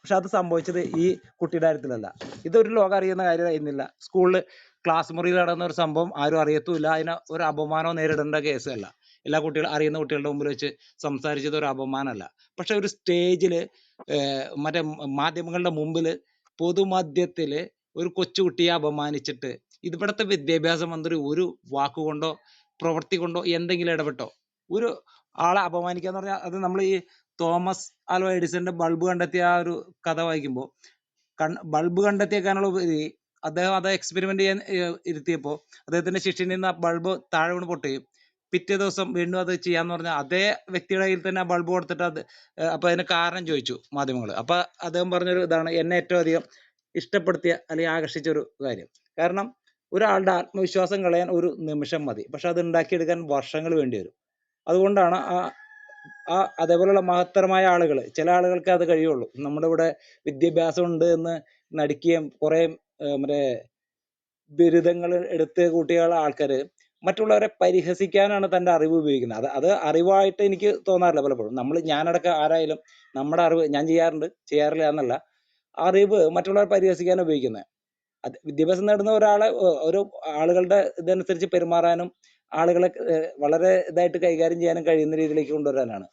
പക്ഷെ അത് സംഭവിച്ചത് ഈ കുട്ടിയുടെ കാര്യത്തിലല്ല. ഇതൊരു ലോകം അറിയുന്ന കാര്യമായിരുന്നില്ല സ്കൂളിൽ ക്ലാസ് മുറിയിൽ നടന്ന ഒരു സംഭവം ആരും അറിയത്തുമില്ല. അതിന് ഒരു അപമാനവും നേരിടേണ്ട കേസല്ല എല്ലാ കുട്ടികളും അറിയുന്ന കുട്ടികളുടെ മുമ്പിൽ വെച്ച് സംസാരിച്ചത് ഒരു അപമാനമല്ല. പക്ഷെ ഒരു സ്റ്റേജിൽ മറ്റേ മാധ്യമങ്ങളുടെ മുമ്പിൽ പൊതുമധ്യത്തിൽ ഒരു കൊച്ചുകുട്ടിയെ അപമാനിച്ചിട്ട് ഇവിടുത്തെ വിദ്യാഭ്യാസ മന്ത്രി ഒരു വാക്കുകൊണ്ടോ പ്രവൃത്തി കൊണ്ടോ എന്തെങ്കിലും ഇടപെട്ടോ? ഒരു ആളെ അപമാനിക്കുക എന്ന് പറഞ്ഞാൽ അത് നമ്മൾ ഈ തോമസ് ആൽവ എഡിസന്റെ ബൾബ് കണ്ടെത്തിയ ആ ഒരു കഥ വായിക്കുമ്പോൾ ബൾബ് കണ്ടെത്തിയേക്കാനുള്ള ഉപരി അദ്ദേഹം അത് എക്സ്പെരിമെന്റ് ചെയ്യാൻ ഇരുത്തിയപ്പോൾ അദ്ദേഹത്തിന്റെ ശിഷ്യനിൽ നിന്ന് ആ ബൾബ് താഴെ വീണ് പൊട്ടുകയും പിറ്റേ ദിവസം വീണ്ടും അത് ചെയ്യാന്ന് പറഞ്ഞ അതേ വ്യക്തിയുടെ കയ്യിൽ തന്നെ ആ ബൾബ് കൊടുത്തിട്ട് അത് അപ്പൊ അതിന് കാരണം ചോദിച്ചു മാധ്യമങ്ങൾ അപ്പൊ അദ്ദേഹം പറഞ്ഞൊരു ഇതാണ് എന്നെ ഏറ്റവും അധികം ഇഷ്ടപ്പെടുത്തിയ അല്ലെങ്കിൽ ആകർഷിച്ച ഒരു കാര്യം. കാരണം ഒരാളുടെ ആത്മവിശ്വാസം കളയാൻ ഒരു നിമിഷം മതി. പക്ഷെ അത് ഉണ്ടാക്കിയെടുക്കാൻ വർഷങ്ങൾ വേണ്ടി വരും. അതുകൊണ്ടാണ് ആ ആ അതേപോലെയുള്ള മഹത്തരമായ ആളുകൾ ചില ആളുകൾക്ക് അത് കഴിയുള്ളൂ. നമ്മുടെ ഇവിടെ വിദ്യാഭ്യാസം ഉണ്ട് എന്ന് നടിക്കുകയും കുറെ മറ്റേ ബിരുദങ്ങൾ എടുത്ത് കൂട്ടിയ ആൾക്കാർ മറ്റുള്ളവരെ പരിഹസിക്കാനാണ് തന്റെ അറിവ് ഉപയോഗിക്കുന്നത്. അത് അത് അറിവായിട്ട് എനിക്ക് തോന്നാറില്ല പലപ്പോഴും. നമ്മൾ ഞാനടക്കം ആരായാലും നമ്മുടെ അറിവ് ഞാൻ ചെയ്യാറുണ്ട് ചെയ്യാറില്ല എന്നല്ല. അറിവ് മറ്റുള്ളവരെ പരിഹസിക്കാൻ ഉപയോഗിക്കുന്നത്. അത് വിദ്യാഭ്യാസം നേടുന്ന ഒരാളെ ഒരു ആളുകളുടെ ഇതനുസരിച്ച് പെരുമാറാനും ആളുകളെ വളരെ ഇതായിട്ട് കൈകാര്യം ചെയ്യാനും കഴിയുന്ന രീതിയിലേക്ക് കൊണ്ടുവരാനാണ്.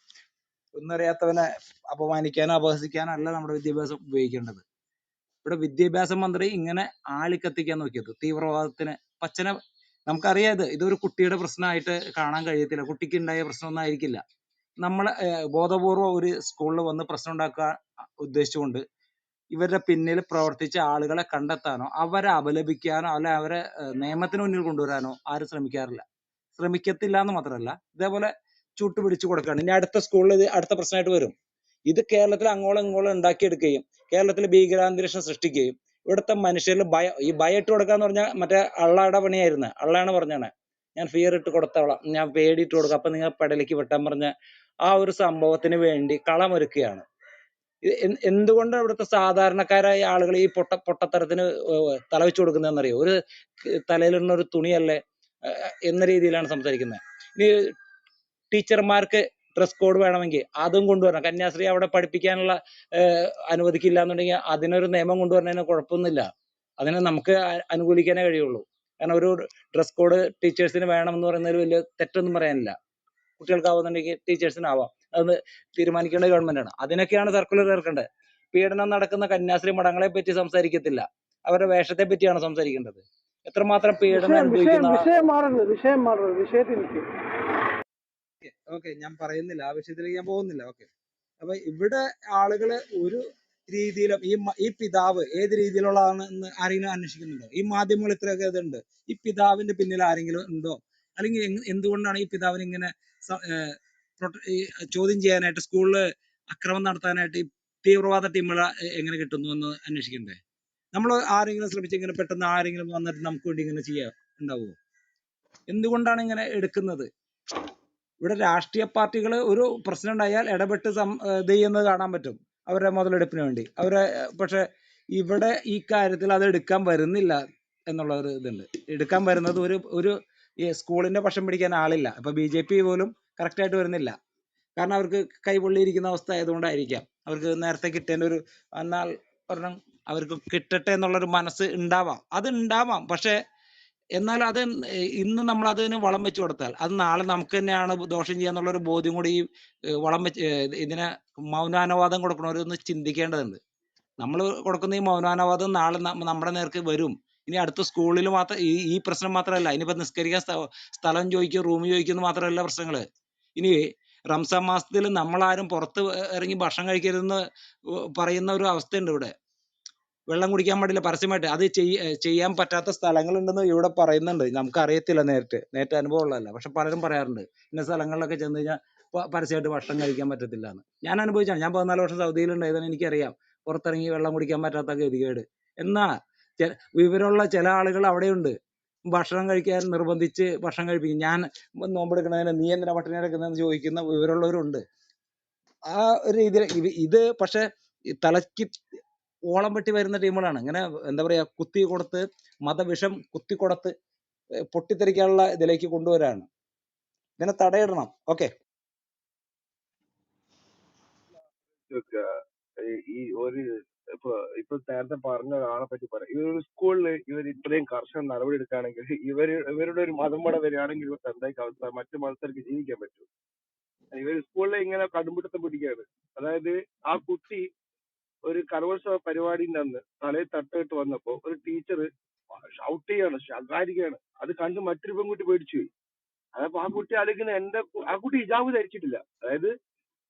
ഒന്നറിയാത്തവനെ അപമാനിക്കാനോ അപഹസിക്കാനോ അല്ല നമ്മുടെ വിദ്യാഭ്യാസം ഉപയോഗിക്കേണ്ടത്. ഇവിടെ വിദ്യാഭ്യാസ മന്ത്രി ഇങ്ങനെ ആളിക്കത്തിക്കാൻ നോക്കിയത്. തീവ്രവാദത്തിന് പച്ചനെ നമുക്കറിയാം ഇത്. ഇതൊരു കുട്ടിയുടെ പ്രശ്നമായിട്ട് കാണാൻ കഴിയത്തില്ല. കുട്ടിക്ക് ഉണ്ടായ പ്രശ്നമൊന്നും ആയിരിക്കില്ല. നമ്മൾ ബോധപൂർവം ഒരു സ്കൂളിൽ വന്ന് പ്രശ്നം ഉണ്ടാക്കുക ഉദ്ദേശിച്ചുകൊണ്ട് ഇവരുടെ പിന്നിൽ പ്രവർത്തിച്ച ആളുകളെ കണ്ടെത്താനോ അവരെ അപലപിക്കാനോ അല്ലെ അവരെ നിയമത്തിന് മുന്നിൽ കൊണ്ടുവരാനോ ആരും ശ്രമിക്കാറില്ല. ശ്രമിക്കത്തില്ല എന്ന് മാത്രമല്ല ഇതേപോലെ ചൂട്ട് പിടിച്ചു കൊടുക്കുകയാണ് ഇനി അടുത്ത സ്കൂളിൽ ഇത് അടുത്ത പ്രശ്നമായിട്ട് വരും. ഇത് കേരളത്തിൽ അങ്ങോളം ഇങ്ങോളം ഉണ്ടാക്കിയെടുക്കുകയും കേരളത്തിൽ ഭീകരാന്തരീക്ഷം സൃഷ്ടിക്കുകയും ഇവിടുത്തെ മനുഷ്യരിൽ ഭയം ഈ ഭയം ഇട്ട് കൊടുക്കാന്ന് പറഞ്ഞാൽ മറ്റേ അള്ളാടെ പണിയായിരുന്നു അള്ളാണ് പറഞ്ഞാണ്. ഞാൻ ഫിയർ ഇട്ട് കൊടുത്തോളാം. ഞാൻ പേടിയിട്ട് കൊടുക്കാം. അപ്പൊ നിങ്ങൾ പെടലേക്ക് വെട്ടാൻ പറഞ്ഞ ആ ഒരു സംഭവത്തിന് വേണ്ടി കളമൊരുക്കുകയാണ്. എന്തുകൊണ്ട് ഇവിടുത്തെ സാധാരണക്കാരായ ആളുകൾ ഈ പൊട്ട പൊട്ടത്തരത്തിന് ഏർ തല വെച്ച് കൊടുക്കുന്നതെന്നറിയോ? ഒരു തലയിലിടുന്ന ഒരു തുണിയല്ലേ? എന്ന രീതിയിലാണ് സംസാരിക്കുന്നത്. ഇനി ടീച്ചർമാർക്ക് ഡ്രസ് കോഡ് വേണമെങ്കിൽ അതും കൊണ്ടുവരണം. കന്യാസ്ത്രീ അവിടെ പഠിപ്പിക്കാനുള്ള അനുവദിക്കില്ല എന്നുണ്ടെങ്കിൽ അതിനൊരു നിയമം കൊണ്ടുവരുന്നതിന് കുഴപ്പമൊന്നുമില്ല. അതിനെ നമുക്ക് അനുകൂലിക്കാനേ കഴിയുള്ളൂ. കാരണം ഒരു ഡ്രസ് കോഡ് ടീച്ചേഴ്സിന് വേണം എന്ന് പറയുന്നതിൽ വലിയ തെറ്റൊന്നും പറയാനില്ല. കുട്ടികൾക്കാവുന്നുണ്ടെങ്കിൽ ടീച്ചേഴ്സിന് ആവാം അത് തീരുമാനിക്കേണ്ടത് ഗവൺമെന്റാണ്. അതിനൊക്കെയാണ് സർക്കുലർ ഇറക്കേണ്ടത് പീഡനം നടക്കുന്ന കന്യാസ്ത്രീ മഠങ്ങളെ പറ്റി സംസാരിക്കത്തില്ല. അവരുടെ വേഷത്തെ പറ്റിയാണ് സംസാരിക്കേണ്ടത്. എത്രമാത്രം പീഡനം അനുഭവിക്കുന്ന ഓക്കെ ഞാൻ പറയുന്നില്ല ആ വിഷയത്തിലേക്ക് ഞാൻ പോകുന്നില്ല ഓക്കെ. അപ്പൊ ഇവിടെ ആളുകൾ ഒരു രീതിയിലും ഈ ഈ പിതാവ് ഏത് രീതിയിലുള്ളതാണെന്ന് ആരെങ്കിലും അന്വേഷിക്കുന്നുണ്ടോ? ഈ മാധ്യമങ്ങൾ ഇത്രയൊക്കെ ഇതുണ്ട്. ഈ പിതാവിന്റെ പിന്നിൽ ആരെങ്കിലും ഉണ്ടോ? അല്ലെങ്കിൽ എന്തുകൊണ്ടാണ് ഈ പിതാവിന് ഇങ്ങനെ ചോദ്യം ചെയ്യാനായിട്ട് സ്കൂളിൽ അക്രമം നടത്താനായിട്ട് ഈ തീവ്രവാദ ടീമുകൾ എങ്ങനെ കിട്ടുന്നു എന്ന് അന്വേഷിക്കണ്ടേ? നമ്മൾ ആരെങ്കിലും ശ്രമിച്ച് ഇങ്ങനെ പെട്ടെന്ന് ആരെങ്കിലും വന്നിട്ട് നമുക്ക് വേണ്ടി ഇങ്ങനെ ചെയ്യാ ഉണ്ടാവുമോ എന്തുകൊണ്ടാണ് ഇങ്ങനെ എടുക്കുന്നത്? ഇവിടെ രാഷ്ട്രീയ പാർട്ടികൾ ഒരു പ്രശ്നം ഉണ്ടായാൽ ഇടപെട്ട് ഇത് ചെയ്യുന്നത് കാണാൻ പറ്റും. അവരുടെ മുതലെടുപ്പിന് വേണ്ടി. അവരെ പക്ഷെ ഇവിടെ ഈ കാര്യത്തിൽ അത് എടുക്കാൻ വരുന്നില്ല എന്നുള്ള ഒരു ഇതുണ്ട്. എടുക്കാൻ വരുന്നത് ഒരു ഒരു സ്കൂളിന്റെ പക്ഷം പിടിക്കാൻ ആളില്ല. ഇപ്പൊ ബി ജെ പി പോലും കറക്റ്റായിട്ട് വരുന്നില്ല. കാരണം അവർക്ക് കൈപൊള്ളിയിരിക്കുന്ന അവസ്ഥ ആയതുകൊണ്ടായിരിക്കാം. അവർക്ക് നേരത്തെ കിട്ടേണ്ട ഒരു എന്നാൽ ഒരെണ്ണം അവർക്ക് കിട്ടട്ടെ എന്നുള്ളൊരു മനസ്സ് ഉണ്ടാവാം. അത് ഉണ്ടാവാം. പക്ഷേ എന്നാൽ അത് ഇന്ന് നമ്മൾ അതിന് വളം വെച്ച് കൊടുത്താൽ അത് നാളെ നമുക്ക് തന്നെയാണ് ദോഷം ചെയ്യാന്നുള്ള ഒരു ബോധ്യം കൂടി ഈ വളം വെച്ച് ഇതിനെ മൗനാനുവാദം കൊടുക്കണവരൊന്ന് ചിന്തിക്കേണ്ടതുണ്ട്. നമ്മൾ കൊടുക്കുന്ന ഈ മൗനാനുവാദം നാളെ നമ്മ- നമ്മുടെ നേർക്ക് വരും. ഇനി അടുത്ത സ്കൂളിൽ മാത്രം ഈ ഈ പ്രശ്നം മാത്രമല്ല ഇനിയിപ്പോ നിസ്കരിക്കാൻ സ്ഥ- സ്ഥലം ചോദിക്കും റൂം ചോദിക്കുന്നു മാത്രമല്ല പ്രശ്നങ്ങൾ. ഇനി റംസാൻ മാസത്തിൽ നമ്മളാരും പുറത്ത് ഇറങ്ങി ഭക്ഷണം കഴിക്കരുതെന്ന് പറയുന്ന ഒരു അവസ്ഥയുണ്ട് ഇവിടെ. വെള്ളം കുടിക്കാൻ പാടില്ല പരസ്യമായിട്ട്. അത് ചെയ്യ ചെയ്യാൻ പറ്റാത്ത സ്ഥലങ്ങളുണ്ടെന്ന് ഇവിടെ പറയുന്നുണ്ട്. നമുക്ക് അറിയത്തില്ല നേരിട്ട്. നേരിട്ട് അനുഭവം ഉള്ളതല്ല പക്ഷെ പലരും പറയാറുണ്ട്. ഇന്ന സ്ഥലങ്ങളിലൊക്കെ ചെന്ന് കഴിഞ്ഞാൽ പരസ്യമായിട്ട് ഭക്ഷണം കഴിക്കാൻ പറ്റത്തില്ല എന്ന് ഞാൻ അനുഭവിച്ചാണ്. ഞാൻ പതിനാല് വർഷം സൗദിയിലുണ്ടായതെന്ന് എനിക്കറിയാം. പുറത്തിറങ്ങി വെള്ളം കുടിക്കാൻ പറ്റാത്ത ഗതികേട്. എന്നാ വിവരമുള്ള ചില ആളുകൾ അവിടെയുണ്ട്. ഭക്ഷണം കഴിക്കാൻ നിർബന്ധിച്ച് ഭക്ഷണം കഴിപ്പിക്കും. ഞാൻ നോമ്പെടുക്കണതിന് നീ എന്തിനാ പട്ടിണി കിടക്കുന്നതെന്ന് ചോദിക്കുന്ന വിവരമുള്ളവരുണ്ട്. ആ ഒരു രീതിയിൽ ഇത് പക്ഷെ തലയ്ക്ക് ഓളം വെട്ടി വരുന്ന ടീമുകളാണ്. ഇങ്ങനെ എന്താ പറയാ കുത്തി കൊടുത്ത് മതവിഷം കുത്തി കൊടുത്ത് പൊട്ടിത്തെറിക്കാനുള്ള ഇതിലേക്ക് കൊണ്ടുവരാണ്. ഇതിനെ തടയിടണം. ഓക്കെ. ഈ ഒരു ഇപ്പൊ ഇപ്പൊ നേരത്തെ പറഞ്ഞ ഒരാളെ പറ്റി പറയാം. ഇവർ സ്കൂളിൽ ഇവർ ഇത്രയും കർശന നടപടി എടുക്കുകയാണെങ്കിൽ ഇവർ ഇവരുടെ ഒരു മതം പട വരികയാണെങ്കിൽ ഇവർക്ക് എന്തായി അവസ്ഥ? മറ്റു മതസ്ഥർക്ക് ജീവിക്കാൻ പറ്റും ഇവർ സ്കൂളിൽ ഇങ്ങനെ കടുംപിടുത്തം പിടിക്കുകയാണ്. അതായത് ആ കുട്ടി ഒരു കലോത്സവ പരിപാടിന്റെ അന്ന് തലയിൽ തട്ടിട്ട് വന്നപ്പോ ഒരു ടീച്ചർ ഷൗട്ട് ചെയ്യാണ് ശകാരിക്കുകയാണ്. അത് കണ്ട് മറ്റൊരു പെൺകുട്ടി പേടിച്ചു പോയി. അതപ്പോ ആ കുട്ടി ആലോചിക്കുന്ന എന്റെ ആ കുട്ടി ഹിജാബ് ധരിച്ചിട്ടില്ല. അതായത്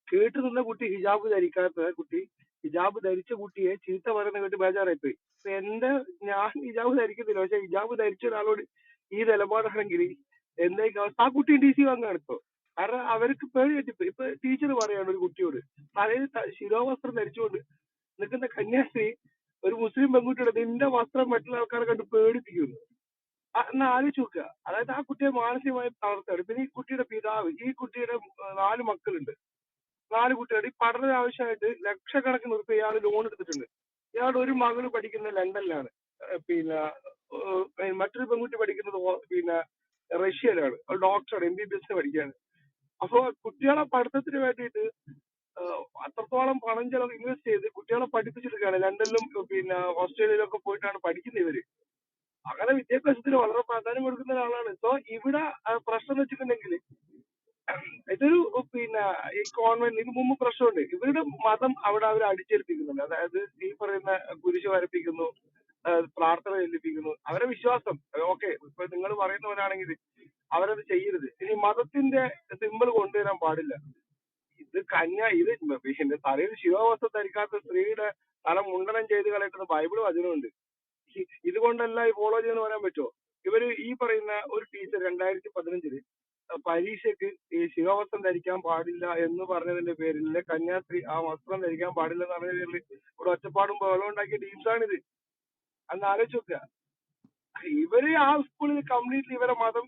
കേട്ട് നിന്ന കുട്ടി ഹിജാബ് ധരിക്കാത്ത കുട്ടി ഹിജാബ് ധരിച്ച കുട്ടിയെ ചീത്ത പറയുന്ന കേട്ട് ബേജാറായി പോയി. അപ്പൊ എന്റെ ഞാൻ ഹിജാബ് ധരിക്കുന്നില്ല. പക്ഷെ ഹിജാബ് ധരിച്ച ഒരാളോട് ഈ നിലപാടാണെങ്കിൽ എന്തായിരിക്കും അവസ്ഥ ആ കുട്ടി ഡി സി വാങ്ങാണ് ഇപ്പൊ. കാരണം അവർക്ക് പേടി പറ്റിപ്പോ ഇപ്പൊ ടീച്ചർ പറയാണ് ഒരു കുട്ടിയോട് അതായത് ശിരോവസ്ത്രം ധരിച്ചുകൊണ്ട് നിൽക്കുന്ന കന്യാസ്ത്രീ ഒരു മുസ്ലിം പെൺകുട്ടിയുടെ നിന്റെ വസ്ത്രം മറ്റുള്ള ആൾക്കാരെ കണ്ട് പേടിപ്പിക്കുന്നു. എന്നാ ആലോചിച്ച് നോക്കുക. അതായത് ആ കുട്ടിയെ മാനസികമായി തളർത്തുകയാണ്. പിന്നെ ഈ കുട്ടിയുടെ പിതാവ് ഈ കുട്ടിയുടെ നാല് മക്കളുണ്ട്. നാല് കുട്ടികൾ ഈ പഠന ആവശ്യമായിട്ട് ലക്ഷക്കണക്കിന് ഉറുപ്പ് ഇയാൾ ലോൺ എടുത്തിട്ടുണ്ട്. ഇയാളുടെ ഒരു മകൾ പഠിക്കുന്നത് ലണ്ടനിലാണ്. പിന്നെ മറ്റൊരു പെൺകുട്ടി പഠിക്കുന്നത് പിന്നെ റഷ്യയിലാണ്. ഡോക്ടറാണ് എം ബി ബി എസ് പഠിക്കുകയാണ്. അപ്പൊ കുട്ടികളെ പഠിത്തത്തിന് വേണ്ടിയിട്ട് അത്രത്തോളം പണം ചെലവ് ഇൻവെസ്റ്റ് ചെയ്ത് കുട്ടികളെ പഠിപ്പിച്ചെടുക്കുകയാണ് ലണ്ടനിലും പിന്നെ ഓസ്ട്രേലിയയിലും ഒക്കെ പോയിട്ടാണ് പഠിക്കുന്നത് ഇവർ. അങ്ങനെ വിദ്യാഭ്യാസത്തിന് വളരെ പ്രാധാന്യം കൊടുക്കുന്ന ഒരാളാണ്. സോ ഇവിടെ പ്രശ്നം എന്ന് വെച്ചിട്ടുണ്ടെങ്കിൽ ഇതൊരു പിന്നെ ഈ കോൺവെന്റ് ഇതിന് മുമ്പ് പ്രശ്നമുണ്ട്. ഇവരുടെ മതം അവിടെ അവർ അടിച്ചേൽപ്പിക്കുന്നുണ്ട്. അതായത് ഈ പറയുന്ന കുരിശ് വരപ്പിക്കുന്നു പ്രാർത്ഥന ചെല്ലിപ്പിക്കുന്നു. അവരെ വിശ്വാസം ഓക്കെ ഇപ്പൊ നിങ്ങൾ പറയുന്നവരാണെങ്കിൽ അവരത് ചെയ്യരുത്. ഇനി മതത്തിന്റെ സിമ്പിൾ കൊണ്ടുവരാൻ പാടില്ല. ഇത് കന്യ ഇത് പിന്നെ തലയിൽ ശിവവസ്ത്രം ധരിക്കാത്ത സ്ത്രീയുടെ തല മുണ്ടനം ചെയ്ത് കളയുന്ന ബൈബിൾ വചനമുണ്ട് ഇതുകൊണ്ടല്ല ഈ ഫോളോ ചെയ്യുന്ന പറയാൻ പറ്റുമോ ഇവർ ഈ പറയുന്ന ഒരു ടീച്ചർ രണ്ടായിരത്തി പതിനഞ്ചിൽ പരീക്ഷയ്ക്ക് ഈ ശിവവസ്ത്രം ധരിക്കാൻ പാടില്ല എന്ന് പറഞ്ഞതിന്റെ പേരിൽ കന്യാസ്ത്രീ ആ വസ്ത്രം ധരിക്കാൻ പാടില്ല എന്ന് പറഞ്ഞ പേരിൽ ഇവിടെ ഒച്ചപ്പാടും ബഹളം ഉണ്ടാക്കിയ ടീംസാണിത്. അന്ന് ആലോചിച്ച് നോക്കുക. ഇവർ ആ സ്കൂളിൽ കംപ്ലീറ്റ്ലി ഇവരെ മതം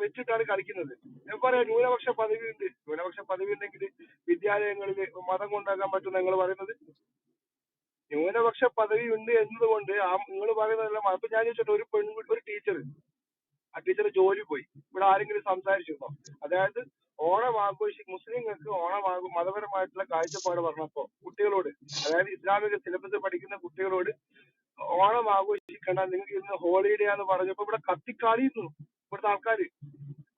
വെച്ചിട്ടാണ് കളിക്കുന്നത്. ഞാൻ പറയാം ന്യൂനപക്ഷ പദവി ഉണ്ട് ന്യൂനപക്ഷ പദവി ഉണ്ടെങ്കിൽ വിദ്യാലയങ്ങളിൽ മതം കൊണ്ടാക്കാൻ പറ്റും നിങ്ങൾ പറയുന്നത്? ന്യൂനപക്ഷ പദവി ഉണ്ട് എന്നതുകൊണ്ട് ആ നിങ്ങൾ പറയുന്നതെല്ലാം അപ്പൊ ഞാൻ ചോദിച്ചോട്ടെ ഒരു പെൺകുട്ടി ഒരു ടീച്ചർ ആ ടീച്ചർ ജോലി പോയി. ഇവിടെ ആരെങ്കിലും സംസാരിച്ചിരുന്നോ? അതായത് ഓണം ആഘോഷി മുസ്ലിങ്ങൾക്ക് ഓണം ആഘോ മതപരമായിട്ടുള്ള കാഴ്ചപ്പാട് പറഞ്ഞപ്പോ കുട്ടികളോട് അതായത് ഇസ്ലാമിക സിലബസ് പഠിക്കുന്ന കുട്ടികളോട് ഓണം ആഘോഷിക്കണ്ട നിങ്ങൾക്ക് ഇന്ന് ഹോളിഡേ ആന്ന് പറഞ്ഞപ്പോ ഇവിടെ കത്തിക്കാളിയിരുന്നു ഇവിടുത്തെ ആൾക്കാര്.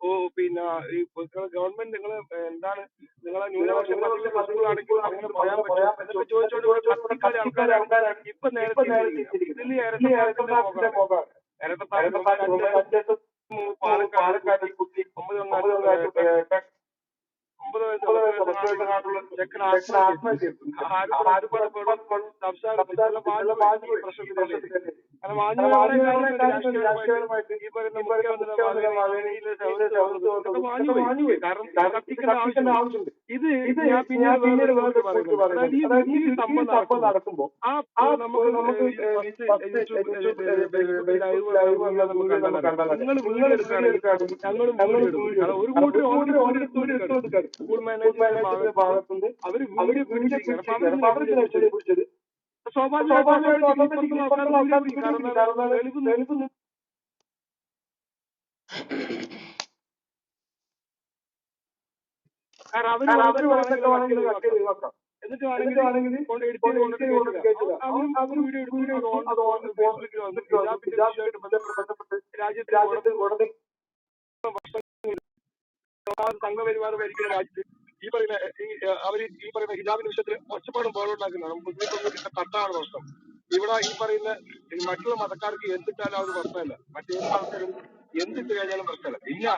ഓ പിന്നെ ഈ ഗവൺമെന്റ് നിങ്ങൾ എന്താണ് നിങ്ങളെ ന്യൂനപക്ഷ പദവിയുള്ള സ്കൂളാണെങ്കിൽ അങ്ങനെ പറയാൻ പറ്റും. എന്നൊക്കെ ചോദിച്ചോണ്ട് ഇവിടെ കത്തിക്കാളി ആൾക്കാരാണ്. ഇപ്പൊ നേരത്തെ ഇതിൽ ഇരട്ടത്താഴത്തിന്റെ പോകാണ് ഇരട്ടത്താഴം പാലക്കാട് കുട്ടി ഒമ്പത് ഒമ്പത് ഒമ്പത് വയസ്സുള്ള ചെക്കൻ ആത്മഹത്യ ചെയ്തു. ആരും പ്രശ്നത്തിലല്ലേ ആവശ്യമുണ്ട്. ഇത് ഞാൻ പിന്നീട് സംഭവം നടക്കുമ്പോൾ ആ നമുക്ക് നമുക്ക് ഒരു കൂട്ടർ സ്കൂൾ ഭാഗത്തുനിന്ന് അപ്പൊ അവർക്ക് ലക്ഷ്യം പിടിച്ചത്? സ്വാഭാവികമായിട്ടും. എന്നിട്ട് വേണമെങ്കിൽ രാജ്യത്ത് രാജ്യത്ത് സംഘപരിവാർ ഭരിക്കുന്ന രാജ്യത്ത് ഈ പറയുന്ന ഈ അവർ ഈ പറയുന്ന ഹിജാബിന്റെ വിഷയത്തിൽ ഒച്ചപ്പാടും ബോധമുണ്ടാക്കുന്നതാണ് മുസ്ലിം പെൺകുട്ടിയുടെ കട്ടാണ് പ്രശ്നം. ഇവിടെ ഈ പറയുന്ന മറ്റുള്ള മതക്കാർക്ക് എന്തിട്ടാലും അത് പ്രശ്നമല്ല. മറ്റേത് ആൾക്കാരും എന്തിട്ട് കഴിഞ്ഞാലും പ്രശ്നമല്ല. ഇല്ല.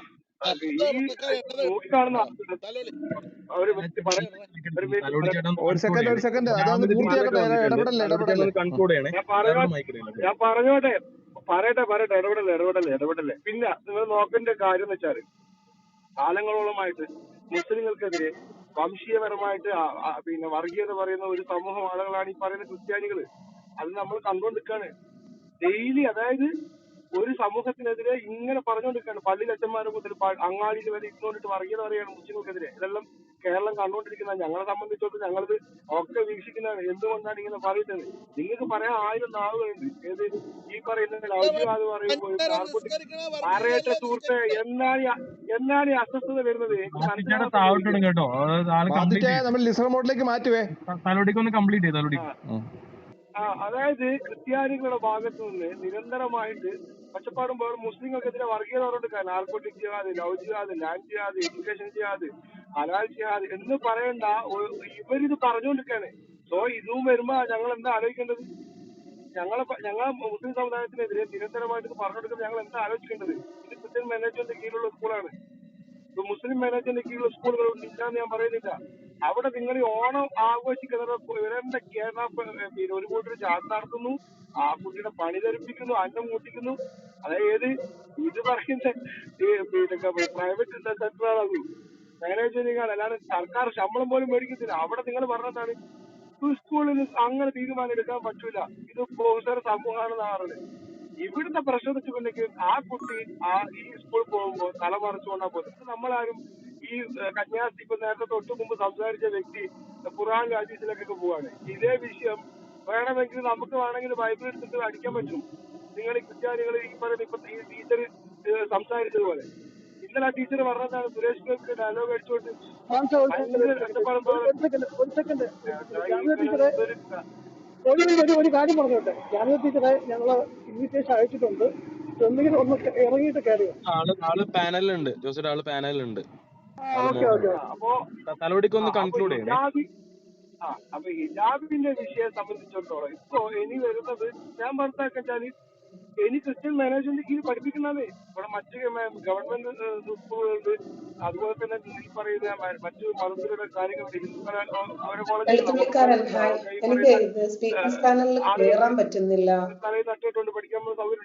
ഒരു സെക്കൻഡ് ഒരു സെക്കൻഡ് അതൊന്ന് പൂർത്തിയാക്കട്ടെ ഇടപെടല്ലേ ഇടപെടല്ലേ? ഞാൻ പറഞ്ഞോ ഞാൻ പറഞ്ഞോട്ടെ. പറയട്ടെ പറയട്ടെ. ഇടപെടല്ലേ ഇടപെടല്ലേ ഇടപെടല്ലേ. പിന്നെ നിങ്ങൾ നോക്കേണ്ട കാര്യം എന്ന് വെച്ചാൽ കാലങ്ങളോളമായിട്ട് മുസ്ലിങ്ങൾക്കെതിരെ വംശീയപരമായിട്ട് പിന്നെ വർഗീയത പറയുന്ന ഒരു സമൂഹം ആളുകളാണ് ഈ പറയുന്ന ക്രിസ്ത്യാനികൾ അത് നമ്മൾ കണ്ടുകൊണ്ടിരിക്കാണ്. ഡെയിലി അതായത് ഒരു സമൂഹത്തിനെതിരെ ഇങ്ങനെ പറഞ്ഞുകൊണ്ടിരിക്കുകയാണ് പള്ളിയിലച്ചന്മാരെ മുതൽ പ- അങ്ങാടിയിൽ വരെ ഇരുന്നുകൊണ്ടിട്ട് വർഗീയത പറയുകയാണ് മുസ്ലിങ്ങൾക്കെതിരെ. ഇതെല്ലാം കേരളം കണ്ടുകൊണ്ടിരിക്കുന്ന ഞങ്ങളെ സംബന്ധിച്ചിടത്തോളം ഞങ്ങളിത് ഒക്കെ വീക്ഷിക്കുന്നതാണ്. എന്തുകൊണ്ടാണ് ഇങ്ങനെ പറയുന്നത്? നിങ്ങൾക്ക് പറയാൻ ആയിരം നാവുകളുണ്ട് ഏത് ഈ പറയുന്ന ലൗകികവാദം പറയുമ്പോൾ ആരേറ്റ പറയട്ടെ സുഹൃത്തെ എന്നാണ് ഈ- എന്നാണ് ഈ അസ്വസ്ഥത വരുന്നത്? എനിക്ക് കേട്ടോ. അതായത് ആൾ ആദ്യത്തെ നമ്മൾ മോഡിലേക്ക് മാറ്റുവേ. തലോടിക്ക് ഒന്ന് കംപ്ലീറ്റ് ചെയ്ത് അതായത് ക്രിസ്ത്യാനികളുടെ ഭാഗത്ത് നിന്ന് നിരന്തരമായിട്ട് പച്ചപ്പാടും വേറെ മുസ്ലിങ്ങൾക്കെതിരെ വർഗീയത പറഞ്ഞിട്ട് ആർക്കോട്ടിക് ജിഹാദ് ലവ് ജിഹാദ് ലാൻഡ് ജിഹാദ് എഡ്യൂക്കേഷൻ ജിഹാദ് ഹലാൽ ജിഹാദ് എന്ന് പറയണ്ട ഇവരിത് പറഞ്ഞുകൊണ്ടിരിക്കുകയാണ്. സോ ഇതും വരുമ്പോ ഞങ്ങൾ എന്താ ആലോചിക്കേണ്ടത്? ഞങ്ങളെ ഞങ്ങളെ മുസ്ലിം സമുദായത്തിനെതിരെ നിരന്തരമായിട്ട് ഇത് ഞങ്ങൾ എന്താ ആലോചിക്കേണ്ടത്? ഇത് ക്രിസ്ത്യൻ മാനേജ്മെന്റ് കീഴിലുള്ള സ്കൂളാണ്. മുസ്ലിം മാനേജ്മെന്റ് കീഴിലുള്ള സ്കൂളുകൾ ഇല്ലാന്ന് ഞാൻ പറയുന്നില്ല. അവിടെ നിങ്ങൾ ഈ ഓണം ആഘോഷിക്കുന്നത് ഇവരുടെ കേരള ഒരു കൂട്ടർ ചാർത്ത് നടത്തുന്നു. ആ കുട്ടിയുടെ പണി ധരിപ്പിക്കുന്നു അന്നം കൂട്ടിക്കുന്നു. അതായത് ഇത് പറയുന്ന ഈ പിന്നെ പ്രൈവറ്റ് സെക്ടറാണ് മാനേജ്മെന്റിംഗ് ആണ് അല്ലാതെ സർക്കാർ ശമ്പളം പോലും മേടിക്കത്തില്ല. അവിടെ നിങ്ങൾ പറഞ്ഞതാണ് സ്കൂളിൽ അങ്ങനെ തീരുമാനം എടുക്കാൻ പറ്റൂല. ഇത് ബഹുസര സമൂഹമാണെന്ന് പറഞ്ഞത്. ഇവിടുത്തെ പ്രശ്നം വെച്ചിട്ടുണ്ടെങ്കിൽ ആ കുട്ടി ആ ഈ സ്കൂളിൽ പോകുമ്പോൾ തലമറിച്ചുകൊണ്ടാ പോകുന്നത് ഇത് നമ്മളാരും ഈ കന്യാസ്ത്രീ ഇപ്പൊ നേരത്തെ തൊട്ട് മുമ്പ് സംസാരിച്ച വ്യക്തി ഖുറാൻ ഹദീസിലേക്കൊക്കെ പോവാണ്. ഇതേ വിഷയം വേണമെങ്കിൽ നമുക്ക് വേണമെങ്കിൽ ബൈബിൾ എടുത്തിട്ട് അടിക്കാൻ പറ്റും. നിങ്ങൾ ഈ ക്രിസ്ത്യാനികൾ ഈ പറയുന്ന ഇപ്പൊ ഈ ടീച്ചർ സംസാരിച്ചതുപോലെ. ഇന്നലെ ആ ടീച്ചർ പറഞ്ഞതാണ് സുരേഷ് ഗോപിക്ക് ഡയലോഗ് അടിച്ചുകൊണ്ട് ഒരു ഒരു സെക്കൻഡ് ഒരു കാര്യം പറഞ്ഞോട്ടെ. ജാമ്യ ടീച്ചറെ ഞങ്ങൾ ഇൻവിറ്റേഷൻ അയച്ചിട്ടുണ്ട്. ഒന്നുകിൽ ഒന്ന് ഇറങ്ങിയിട്ട് കയറിയോ ആൾ ആൾ പാനലിലുണ്ട്. ജോസിയുടെ ആൾ ഓക്കെ അപ്പോ ആ, കൺക്ലൂഡ് ചെയ്യണേ. ആ അപ്പൊ ഹിജാബിന്റെ വിഷയം സംബന്ധിച്ചിടത്തോളം ഇപ്പോ ഇനി വരുന്നത് ഞാൻ മനസ്സിലാക്കാച്ചാൽ ഇനി ക്രിസ്ത്യൻ മാനേജ്മെന്റ് ഇനി പഠിപ്പിക്കുന്നതേ. ഇവിടെ മറ്റ് ഗവൺമെന്റ് സ്കൂളുകളുണ്ട് അതുപോലെ തന്നെ ഈ പറയുന്ന മറ്റു മതത്തിലുള്ള കാര്യങ്ങളുണ്ട് അവരെ കോളേജിൽ തലയിൽ തട്ടിയിട്ടുണ്ട് പഠിക്കാൻ സൗകര്യം